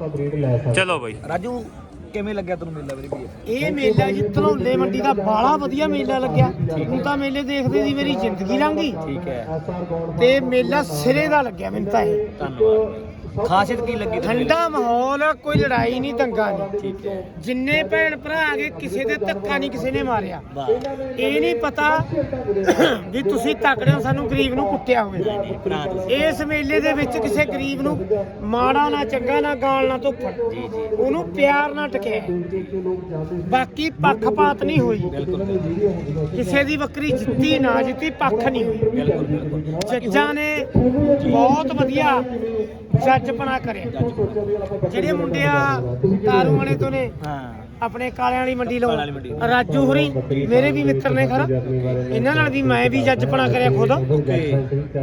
ਆਪਾਂ ਬਰੀਡ ਲੈ ਸਕਦੇ ਚਲੋ ਬਾਈ। ਰਾਜੂ ਕਿਵੇਂ ਲੱਗਿਆ ਤੈਨੂੰ ਮੇਲਾ ਵੀਰੇ ਵੀ ਇਹ? ਮੇਲਾ ਜੀ ਧਨੌਲੇ ਮੰਡੀ ਦਾ ਬਾਲਾ ਵਧੀਆ ਮੇਲਾ ਲੱਗਿਆ। ਹੁਣ ਤਾਂ ਮੇਲੇ ਦੇਖਦੇ ਦੀ ਮੇਰੀ ਜ਼ਿੰਦਗੀ ਲੰਘ ਗਈ। ਠੀਕ ਹੈ। ਤੇ ਮੇਲਾ ਸਿਰੇ ਦਾ ਲੱਗਿਆ ਮੈਨੂੰ ਤਾਂ ਇਹ। ਧੰਨਵਾਦ ਖਾਸੀਅਤ ਕੀ ਲੱਗੀ ਠੰਡਾ ਮਾਹੌਲ ਕੋਈ ਲੜਾਈ ਨਹੀਂ ਦੰਗਾ ਨਹੀਂ। ਠੀਕ ਹੈ। ਜਿੰਨੇ ਭੈਣ ਭਰਾ ਆ ਗਏ ਕਿਸੇ ਦੇ ਧੱਕਾ ਨਹੀਂ ਕਿਸੇ ਨੇ ਮਾਰਿਆ। ਵਾਹ। ਇਹ ਨਹੀਂ ਪਤਾ ਵੀ ਤੁਸੀਂ ਤਕੜੇ ਹੋ ਸਾਨੂੰ ਗਰੀਬ ਨੂੰ ਕੁੱਟਿਆ ਹੋਵੇ। ਨਹੀਂ ਭਰਾ ਤੁਸੀਂ। ਇਸ ਮੇਲੇ ਦੇ ਵਿੱਚ ਕਿਸੇ ਗਰੀਬ ਨੂੰ ਮਾੜਾ ਨਾ ਚੰਗਾ ਨਾ ਗਾਲ ਨਾ ਧੁੱਪ ਜੀ ਜੀ। ਉਹਨੂੰ ਪਿਆਰ ਨਾਲ ਟਕਿਆ। ਬਾਕੀ ਪੱਖਪਾਤ ਨਹੀਂ ਹੋਈ। ਬਿਲਕੁਲ। ਬਿਲਕੁਲ ਕਿਸੇ ਦੀ ਬੱਕਰੀ ਜਿੱਤੀ ਨਾ ਜਿੱਤੀ ਪੱਖ ਨਹੀਂ ਹੋਈ। ਬਿਲਕੁਲ ਬਿਲਕੁਲ। ਜੱਜਾਂ ਨੇ ਬਹੁਤ ਵਧੀਆ ਜੱਜਪਣਾ ਕਰਿਆ ਜਿਹੜੇ ਮੁੰਡੇ ਆ ਤਾਰੂ ਵਾਲੇ ਤੋਂ ਨੇ ਹਾਂ। ਆਪਣੇ ਕਾਲਿਆਂ ਵਾਲੀ ਮੰਡੀ। ਲਓ। ਰਾਜੂ ਹੋਰੀ ਮੇਰੇ ਵੀ ਮਿੱਤਰ ਨੇ ਖਰਾ। ਇਹਨਾਂ ਨਾਲ ਵੀ ਮੈਂ ਵੀ ਜੱਜਪਣਾ ਕਰਿਆ ਖੁਦ।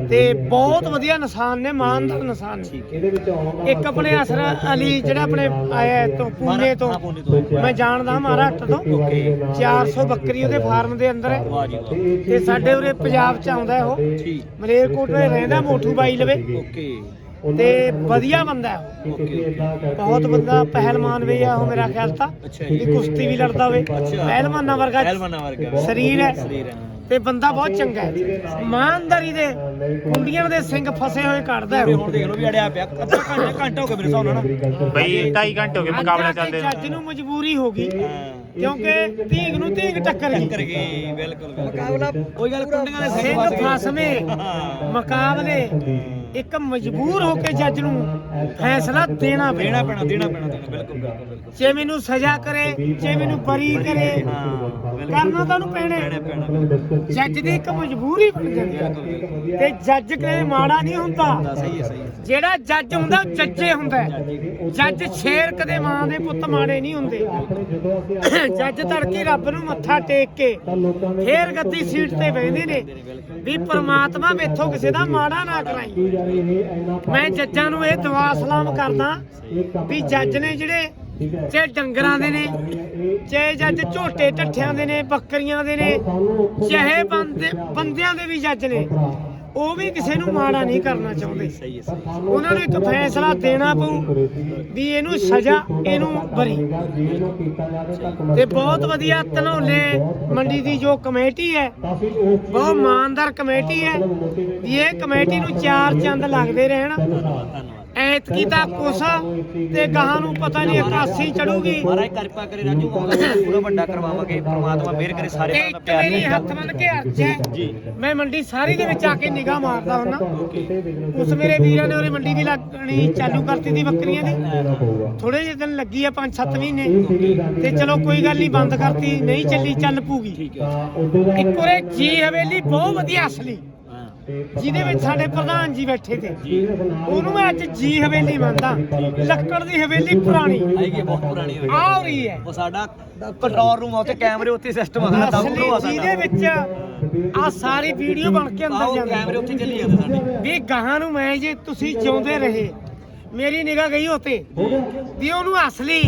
ਤੇ ਬਹੁਤ ਵਧੀਆ ਨਿਸ਼ਾਨ ਨੇ ਮਾਨਦਾਰ ਨਿਸ਼ਾਨ ਨੇ। ਇਹਦੇ ਵਿੱਚ ਆਉਣ ਇੱਕ ਆਪਣੇ ਅਸਰ ਅਲੀ ਜਿਹੜਾ ਆਪਣੇ ਆਇਆ ਤੋਂ ਪੂਨੇ ਤੋਂ। ਮੈਂ ਜਾਣਦਾ ਮਹਾਰਾਸ਼ਟਰ ਤੋਂ। 400 ਬੱਕਰੀ ਉਹਦੇ ਫਾਰਮ ਦੇ ਅੰਦਰ ਹੈ। ਤੇ ਸਾਡੇ ਉਰੇ ਪੰਜਾਬ ਚ ਆਉਂਦਾ ਉਹ। ਮਲੇਰਕੋਟਲੇ ਰਹਿੰਦਾ ਮੋਠੂ ਬਾਈ ਲਵੇ। ਤੇ ਵਧੀਆ ਬੰਦਾ ਹੈ ਉਹ। ਬਹੁਤ ਬੰਦਾ ਪਹਿਲਵਾਨ ਵੀ ਆ ਉਹ ਮੇਰਾ ਖਿਆਲ ਤਾਂ ਅੱਛਾ ਵੀ ਕੁਸ਼ਤੀ ਵੀ ਲੜਦਾ ਹੋਵੇ। ਪਹਿਲਵਾਨਾਂ ਵਰਗਾ ਪਹਿਲਵਾਨਾਂ ਵਰਗਾ। ਸਰੀਰ ਹੈ। ਸਰੀਰ ਹੈ। ਤੇ ਬੰਦਾ ਬਹੁਤ ਚੰਗਾ ਹੈ। ਇਮਾਨਦਾਰੀ ਦੇ ਕੁੰਡੀਆਂ ਦੇ ਸਿੰਘ ਫਸੇ ਹੋਏ ਕੱਢਦਾ ਹੈ। ਹੁਣ ਦੇਖ ਲਓ ਵੀ ਅੜਿਆ ਪਿਆ। ਅੱਧਾ ਘੰਟਾ ਘੰਟਾ ਹੋ ਗਿਆ ਮੇਰੇ ਹਿਸਾਬ ਨਾਲ ਨਾ। ਬਾਈ 2.5 ਘੰਟੇ ਹੋ ਗਏ ਮੁਕਾਬਲਾ ਅੱਜ ਆ ਕੇ ਚੱਲਦੇ ਜੱਜ ਨੂੰ ਮਜਬੂਰੀ ਹੋ ਗਈ। ਕਿਉਂਕਿ ਧੀਂਗ ਨੂੰ ਧੀਂਗ ਟੱਕਰ ਟੱਕਰ ਗਈ ਗਈ ਬਿਲਕੁਲ। ਮੁਕਾਬਲਾ ਕੋਈ ਗੱਲ ਕੁੰਡੀਆਂ ਦੇ ਸਿੰਘ ਫਸਵੇਂ। ਮੁਕਾਬਲੇ। ਇੱਕ ਮਜਬੂਰ ਹੋ ਕੇ ਜੱਜ ਨੂੰ ਫੈਸਲਾ ਦੇਣਾ ਦੇਣਾ ਪੈਣਾ ਪੈਣਾ ਦੇਣਾ ਪੈਣਾ ਦੇਣਾ ਬਿਲਕੁਲ ਬਿਲਕੁਲ ਬਿਲਕੁਲ। ਜੇ ਮੈਨੂੰ ਸਜ਼ਾ ਕਰੇ ਜੇ ਮੈਨੂੰ ਬਰੀ ਕਰੇ ਕਰਨਾ ਤਾਂ ਉਹਨੂੰ ਪੈਣਾ। ਪੈਣਾ ਹੈ। ਪੈਣਾ ਬਿਲਕੁਲ। ਜੱਜ ਦੀ ਇੱਕ ਮਜਬੂਰੀ ਬਣ ਜਾਂਦੀ ਹੈ। ਤੇ ਜੱਜ ਕਦੇ ਮਾੜਾ ਨਹੀਂ ਹੁੰਦਾ। ਸਹੀ ਹੈ ਸਹੀ ਹੈ। ਜਿਹੜਾ ਜੱਜ ਹੁੰਦਾ ਉਹ ਜੱਜੇ ਹੁੰਦਾ ਹੈ। ਜੱਜ ਸ਼ੇਰ ਕਦੇ ਮਾਂ ਦੇ ਪੁੱਤ ਮਾੜੇ ਨਹੀਂ ਹੁੰਦੇ। ਜੱਜ ਤੜਕੇ ਰੱਬ ਨੂੰ ਮੱਥਾ ਟੇਕ ਕੇ ਫੇਰ ਗੱਦੀ ਸੀਟ ਤੇ ਬਹਿੰਦੇ ਨੇ। ਵੀ ਪ੍ਰਮਾਤਮਾ ਮੇਥੋਂ ਕਿਸੇ ਦਾ ਮਾੜਾ ਨਾ ਕਰਾਈ ਮੈਂ ਜੱਜਾਂ ਨੂੰ ਇਹ ਦੁਆ ਸਲਾਮ ਕਰਦਾ ਵੀ ਜੱਜ ਨੇ ਜਿਹੜੇ ਚਾਹੇ ਡੰਗਰਾਂ ਦੇ ਨੇ, ਚਾਹੇ ਜੱਜ ਝੋਟੇ ਢੱਠਿਆਂ ਦੇ ਨੇ, ਬੱਕਰੀਆਂ ਦੇ ਨੇ, ਚਾਹੇ ਬੰਦੇ ਬੰਦਿਆਂ ਦੇ ਵੀ ਜੱਜ ਨੇ ਉਹ ਵੀ ਕਿਸੇ ਨੂੰ ਮਾੜਾ ਨਹੀਂ ਕਰਨਾ ਚਾਹੁੰਦੇ। ਸਹੀ ਹੈ ਉਹਨਾਂ ਨੂੰ ਇੱਕ ਫੈਸਲਾ ਦੇਣਾ ਪਊ ਵੀ ਇਹਨੂੰ ਸਜ਼ਾ ਇਹਨੂੰ ਬਰੀ। ਤੇ ਬਹੁਤ ਵਧੀਆ ਧਨੌਲੇ ਮੰਡੀ ਦੀ ਜੋ ਕਮੇਟੀ ਹੈ, ਬਹੁਤ ਇਮਾਨਦਾਰ ਕਮੇਟੀ ਹੈ ਵੀ ਇਹ ਕਮੇਟੀ ਨੂੰ ਚਾਰ ਚੰਦ ਲੱਗਦੇ ਰਹਿਣ। ਐਤਕੀ ਤਾਂ ਕੁਛ ਤੇ ਗਾਹਾਂ ਨੂੰ ਪਤਾ ਨਹੀਂ 81 ਚੜੂਗੀ ਮਹਾਰਾਜ ਕਿਰਪਾ ਕਰੇ ਰਾਜੂ ਪੂਰਾ ਵੱਡਾ ਕਰਵਾਵਾਂਗੇ ਪ੍ਰਮਾਤਮਾ ਮਿਹਰ ਕਰੇ ਸਾਰੇ ਦਾ ਇੱਕ ਪਿਆਰ ਮੇਰੀ ਹੱਥ ਬੰਨ ਕੇ ਅਰਜ਼ ਹੈ ਜੀ ਮੈਂ ਮੰਡੀ ਸਾਰੀ ਦੇ ਵਿੱਚ ਆ ਕੇ ਨਿਗਾਹ ਮਾਰਦਾ ਹੁੰਨਾ ਉਸ ਮੇਰੇ ਵੀਰਾਂ ਨੇ ਉਹਦੀ ਮੰਡੀ ਵੀ ਲੱਗਣੀ ਚਾਲੂ ਕਰਤੀ ਦੀ ਬੱਕਰੀਆਂ ਦੀ ਥੋੜੇ ਜਿਹੇ ਦਿਨ ਲੱਗੀ ਆ 5-7 ਮਹੀਨੇ ਤੇ ਚਲੋ ਕੋਈ ਗੱਲ ਨਹੀਂ ਬੰਦ ਕਰਤੀ ਨਹੀਂ ਚੱਲੀ ਚੱਲ ਪੂਗੀ ਠੀਕ ਹੈ ਇੱਕ ਉਰੇ ਜੀ ਹਵੇਲੀ ਬਹੁਤ ਵਧੀਆ ਅਸਲੀ ਜਿਹਦੇ ਵਿੱਚ ਸਾਡੇ ਪ੍ਰਧਾਨ ਜੀ ਬੈਠੇ ਤੇ। ਉਹਨੂੰ ਮੈਂ ਅੱਜ ਜੀ ਹਵੇਲੀ ਮੰਨਦਾ। ਲੱਕੜ ਦੀ ਹਵੇਲੀ ਪੁਰਾਣੀ। ਆਏਗੀ ਬਹੁਤ ਪੁਰਾਣੀ ਹੋਈ ਆ ਰਹੀ ਹੈ। ਉਹ ਸਾਡਾ ਕੰਟਰੋਲ ਰੂਮ ਆ ਉੱਥੇ ਕੈਮਰੇ ਉੱਥੇ ਸਿਸਟਮ ਆ ਸਾਡਾ ਡਾਊਨਲੋਡ ਆ ਜਿਹਦੇ ਵਿੱਚ ਆ ਸਾਰੀ ਵੀਡੀਓ ਬਣ ਕੇ ਅੰਦਰ ਜਾਂਦੀ। ਕੈਮਰੇ ਉੱਥੇ ਚੱਲੀ ਜਾਂਦੇ ਸਾਡੇ। ਵੀ ਗਾਹਾਂ ਨੂੰ ਮੈਂ ਜੇ ਤੁਸੀਂ ਜਿਉਂਦੇ ਰਹੇ ਮੇਰੀ ਨਿਗਾਹ ਗਈ ਉਤੇ ਵੀ ਉਹਨੂੰ ਅਸਲੀ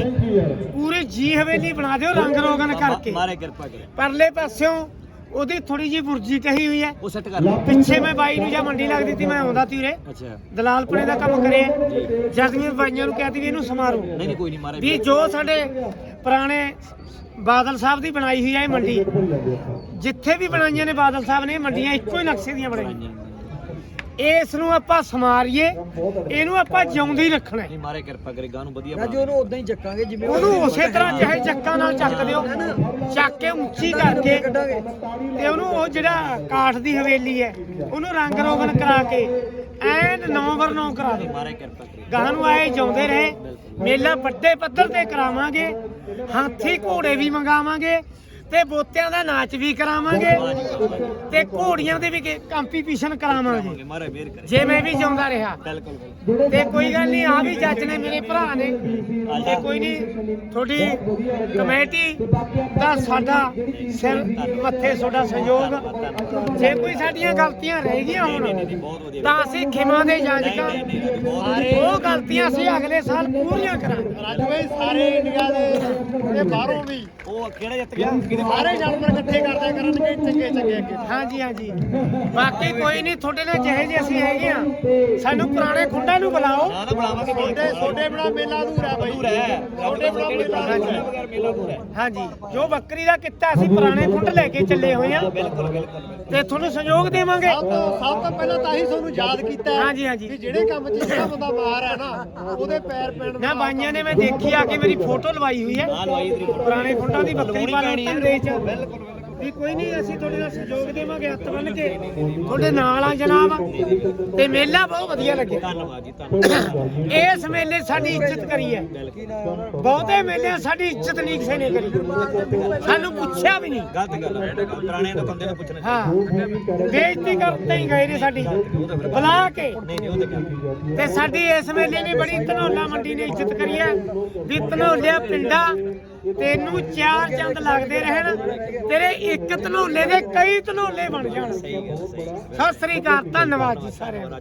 ਪੂਰੇ ਜੀ ਹਵੇਲੀ ਬਣਾ ਦਿਓ ਰੰਗ ਰੋਗਨ ਕਰਕੇ। ਮਾਰੇ ਕਿਰਪਾ ਕਰੇ। ਪਰਲੇ ਪਾਸਿਓਂ ਉਹਦੀ ਥੋੜੀ ਜੀ ਬੁਰਜੀ ਕਹੀ ਹੋਈ ਹੈ। ਉਹ ਸੈੱਟ ਕਰ ਲਓ ਪਿੱਛੇ ਮੈਂ ਬਾਈ ਨੂੰ ਜਾਂ ਮੰਡੀ ਲੱਗਦੀ ਤੀ ਮੈਂ ਆਉਂਦਾ ਉਰੇ ਅੱਛਾ। ਦਲਾਲਪੁਰੇ ਦਾ ਕੰਮ ਕਰਿਆ। ਜਦ ਮੈਂ ਬਾਈਆਂ ਨੂੰ ਕਹਿਤੀ ਵੀ ਇਹਨੂੰ ਸਮਾਰੋ ਨਹੀਂ ਨਹੀਂ ਕੋਈ ਨਹੀਂ ਮਾਰੇ ਵੀ ਜੋ ਸਾਡੇ ਪੁਰਾਣੇ ਬਾਦਲ ਸਾਹਿਬ ਦੀ ਬਣਾਈ ਹੋਈ ਹੈ ਇਹ ਮੰਡੀ ਜਿੱਥੇ ਵੀ ਬਣਾਈਆਂ ਨੇ ਬਾਦਲ ਸਾਹਿਬ ਨੇ ਇਹ ਮੰਡੀਆਂ ਇੱਕੋ ਹੀ ਨਕਸ਼ੇ ਦੀਆਂ ਬਣਾਈਆਂ। ਇਸ ਨੂੰ ਆਪਾਂ ਸਮਾਰੀਏ ਇਹਨੂੰ ਆਪਾਂ ਜਿਉਂਦੇ ਹੀ ਰੱਖਣਾ ਹੈ। ਨਹੀਂ ਮਾਰੇ ਕਿਰਪਾ ਕਰੇ ਗਾਂ ਨੂੰ ਵਧੀਆ ਰਾਜੂ ਉਹਨੂੰ ਉਦਾਂ ਹੀ ਚੱਕਾਂਗੇ ਜਿਵੇਂ ਉਹਨੂੰ ਉਸੇ ਤਰ੍ਹਾਂ ਚਾਹੇ ਚੱਕਾਂ ਨਾਲ ਚੱਕ ਦਿਓ ਚੱਕ ਕੇ ਉੱਚੀ ਕਰਕੇ ਤੇ ਉਹਨੂੰ ਉਹ ਜਿਹੜਾ ਕਾਠ ਦੀ ਹਵੇਲੀ ਹੈ ਉਹਨੂੰ ਰੰਗ ਰੋਗਨ ਕਰਾ ਕੇ ਐਨ ਨੰਬਰ 9 ਕਰਾ ਦਿਓ। ਮਾਰੇ ਕਿਰਪਾ ਕਰੇ। ਗਾਂ ਨੂੰ ਆਏ ਜਿਉਂਦੇ ਰਹੇ ਮੇਲਾ ਵੱਡੇ ਪੱਧਰ ਤੇ ਕਰਾਵਾਂਗੇ ਹਾਥੀ ਘੋੜੇ ਵੀ ਮੰਗਾਵਾਂਗੇ ਤੇ ਬੋਤਿਆਂ ਦਾ ਨਾਚ ਵੀ ਕਰਾਵਾਂਗੇ ਤੇ ਘੋੜੀਆਂ ਦੇ ਵੀ ਕੰਪੀਟੀਸ਼ਨ ਕਰਾਵਾਂਗੇ। ਜੇ ਮੈਂ ਵੀ ਜਿਉਂਦਾ ਰਿਹਾ। ਤੇ ਕੋਈ ਗੱਲ ਨਹੀਂ ਆ ਵੀ ਜੱਜ ਨੇ ਮੇਰੇ ਭਰਾ ਨੇ। ਤੇ ਕੋਈ ਨਹੀਂ ਤੁਹਾਡੀ ਕਮੇਟੀ ਦਾ ਸਾਡਾ ਸਿਰ ਮੱਥੇ ਤੁਹਾਡਾ ਸਹਿਯੋਗ। ਜੇ ਕੋਈ ਸਾਡੀਆਂ ਗਲਤੀਆਂ ਰਹਿ ਗਈਆਂ ਹੁਣ ਤਾਂ ਅਸੀਂ ਖਿਮਾ ਦੇ ਜਾਜਕਾਂ ਉਹ ਗਲਤੀਆਂ ਅਸੀਂ ਅਗਲੇ ਸਾਲ ਪੂਰੀਆਂ ਕਰਾਂਗੇ। ਰਾਜੂ ਸਾਰੇ ਇੰਡੀਆ ਦੇ ਇਹ ਬਾਹਰੋਂ ਵੀ। ਉਹ ਕਿਹੜਾ ਜਿੱਤ ਗਿਆ? ਸਾਰੇ ਜਾਨਵਰ ਇਕੱਠੇ ਕਰਦੇ ਕਰਨਗੇ ਚੰਗੇ ਚੰਗੇ ਅੱਗੇ। ਹਾਂਜੀ ਹਾਂਜੀ। ਬਾਕੀ ਕੋਈ ਨਹੀਂ ਤੁਹਾਡੇ ਨਾਲ ਜਿਹੇ ਜਿਹੇ ਅਸੀਂ ਹੈਗੇ ਆ। ਸਾਨੂੰ ਪੁਰਾਣੇ ਖੁੰਡਾਂ ਨੂੰ ਬੁਲਾਓ। ਨਾ ਬੁਲਾਵਾਂਗੇ। ਛੋਟੇ ਛੋਟੇ ਬਣਾ ਮੇਲਾ ਅਧੂਰਾ ਬਾਈ। ਦੂਰ ਹੈ। ਛੋਟੇ ਬਣਾ ਮੇਲਾ ਅਧੂਰਾ ਬਗੈਰ ਮੇਲਾ ਦੂਰ ਹੈ। ਹਾਂਜੀ ਜੋ ਬੱਕਰੀ ਦਾ ਕਿੱਤਾ ਅਸੀਂ ਪੁਰਾਣੇ ਖੁੰਡ ਲੈ ਕੇ ਚੱਲੇ ਹੋਏ ਆ। ਬਿਲਕੁਲ ਬਿਲਕੁਲ। ਤੇ ਤੁਹਾਨੂੰ ਸਹਿਯੋਗ ਦੇਵਾਂਗੇ। ਸਭ ਤੋਂ ਸਭ ਤੋਂ ਪਹਿਲਾਂ ਤਾਂ ਹੀ ਤੁਹਾਨੂੰ ਯਾਦ ਕੀਤਾ ਹੈ ਹਾਂਜੀ, ਹਾਂਜੀ। ਕਿ ਜਿਹੜੇ ਕੰਮ 'ਚ ਜਿਹੜਾ ਬੰਦਾ ਮਾਰ ਹੈ ਨਾ ਉਹਦੇ ਪੈਰ ਪੈਣ ਨਾ ਬਾਈਆਂ ਨੇ ਮੈਂ ਦੇਖੀ ਆ ਕੇ ਮੇਰੀ ਫੋਟੋ ਲਵਾਈ ਹੋਈ ਹੈ। ਪੁਰਾਣੇ ਖੁੰਡਾਂ ਦੀ ਬੱਕਰੀ ਪਾਲਣ ਪੈਣੀ ਹੈ। ਦੇ ਚ ਵੀ ਕੋਈ ਨਹੀਂ ਅਸੀਂ ਤੁਹਾਡੇ ਨਾਲ ਸਹਿਯੋਗ ਦੇਵਾਂਗੇ ਹੱਥ ਬੰਨ ਕੇ। ਤੁਹਾਡੇ ਨਾਲ ਆ ਜਨਾਬ ਤੇ ਮੇਲਾ ਬਹੁਤ ਵਧੀਆ ਲੱਗਿਆ। ਧੰਨਵਾਦ ਜੀ ਧੰਨਵਾਦ। ਇਸ ਮੇਲੇ ਸਾਡੀ ਇੱਜ਼ਤ ਕਰੀ ਹੈ। ਬਹੁਤੇ ਮੇਲੇ ਸਾਡੀ ਇੱਜ਼ਤ ਨਹੀਂ ਕਿਸੇ ਨੇ ਕਰੀ। ਸਾਨੂੰ ਪੁੱਛਿਆ ਵੀ ਨਹੀਂ। ਗਲਤ ਗੱਲ ਹੈ ਪੁਰਾਣਿਆਂ ਦੇ ਬੰਦੇ ਨੂੰ ਪੁੱਛਣਾ ਹਾਂ। ਬੇਇੱਜ਼ਤੀ ਕਰਦੇ ਹੀ ਗਏ ਨੇ ਸਾਡੀ। ਬੁਲਾ ਕੇ। ਤੇ ਸਾਡੀ ਇਸ ਮੇਲੇ ਨੇ ਬੜੀ ਧਨੌਲਾ ਮੰਡੀ ਨੇ ਇੱਜ਼ਤ ਕਰੀ ਹੈ। ਵੀ ਧਨੌਲਿਆ ਪਿੰਡਾ ਤੈਨੂੰ ਚਾਰ ਚੰਦ ਲੱਗਦੇ ਰਹਿਣ, ਤੇਰੇ ਇੱਕ ਧਨੋਲੇ ਦੇ ਕਈ ਧਨੋਲੇ ਬਣ ਜਾਣ। ਸਤਿ ਸ੍ਰੀ ਅਕਾਲ, ਧੰਨਵਾਦ ਜੀ ਸਾਰਿਆਂ ਦਾ